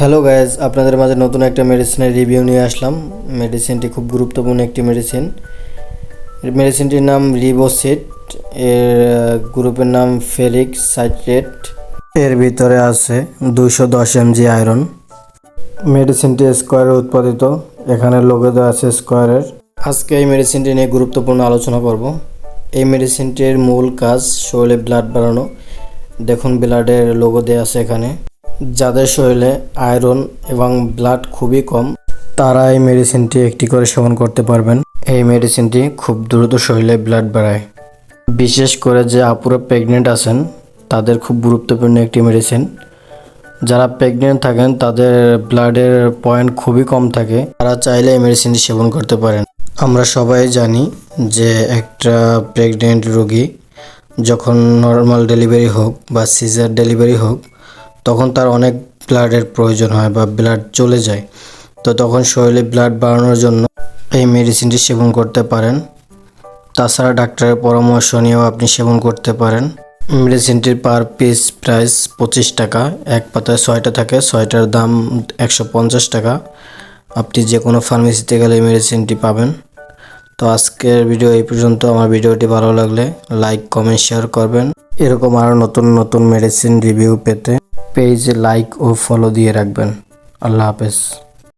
Hello guys আপনাদের মাঝে নতুন একটা মেডিসিনের রিভিউ নিয়ে আসলাম। মেডিসিনটি খুব গুরুত্বপূর্ণ একটি মেডিসিন মেডিসিনটির নাম রিবোসিট এর গ্রুপের নাম ফেলিক সাইট্রেট এর ভিতরে আছে দুইশো দশ এমজি আয়রন মেডিসিনটি স্কোয়ারে উৎপাদিত, এখানে লোগো দেওয়া আছে স্কোয়ারের আজকে এই মেডিসিনটি নিয়ে গুরুত্বপূর্ণ আলোচনা করব। এই মেডিসিনটির মূল কাজ শরীরে ব্লাড বাড়ানো। দেখুন ব্লাডের লোগো দেওয়া আছে এখানে। যাদের শরীরে আয়রন এবং ব্লাড খুবই কম, তারা এই মেডিসিনটি একটি করে সেবন করতে পারবেন। এই মেডিসিনটি খুব দ্রুত শরীরে ব্লাড বাড়ায়। বিশেষ করে যে আপুরা প্রেগনেন্ট আছেন, তাদের খুব গুরুত্বপূর্ণ একটি মেডিসিন যারা প্রেগনেন্ট থাকেন, তাদের ব্লাডের পয়েন্ট খুবই কম থাকে। তারা চাইলে এই মেডিসিনটি সেবন করতে পারেন। আমরা সবাই জানি যে একটা প্রেগনেন্ট রোগী যখন নর্মাল ডেলিভারি হোক বা সিজার ডেলিভারি হোক তখন তার অনেক ব্লাডের প্রয়োজন হয় বা ব্লাড চলে যায়। তো তখন শরীরে ব্লাড বাড়ানোর জন্য এই মেডিসিনটি সেবন করতে পারেন। তাছাড়া ডাক্তারের পরামর্শ নিয়েও আপনি সেবন করতে পারেন। মেডিসিনটির পার পিস প্রাইস পঁচিশ টাকা, এক পাতায় ছয়টা থাকে, ছয়টার দাম একশো পঞ্চাশ টাকা। আপনি যে কোনো ফার্মেসিতে গেলে এই মেডিসিনটি পাবেন। তো আজকের ভিডিও এই পর্যন্ত। আমার ভিডিওটি ভালো লাগলে লাইক, কমেন্ট, শেয়ার করবেন। এরকম আরও নতুন নতুন মেডিসিন রিভিউ পেতে পেজে লাইক ও ফলো দিয়ে রাখবেন। আল্লাহ হাফেজ।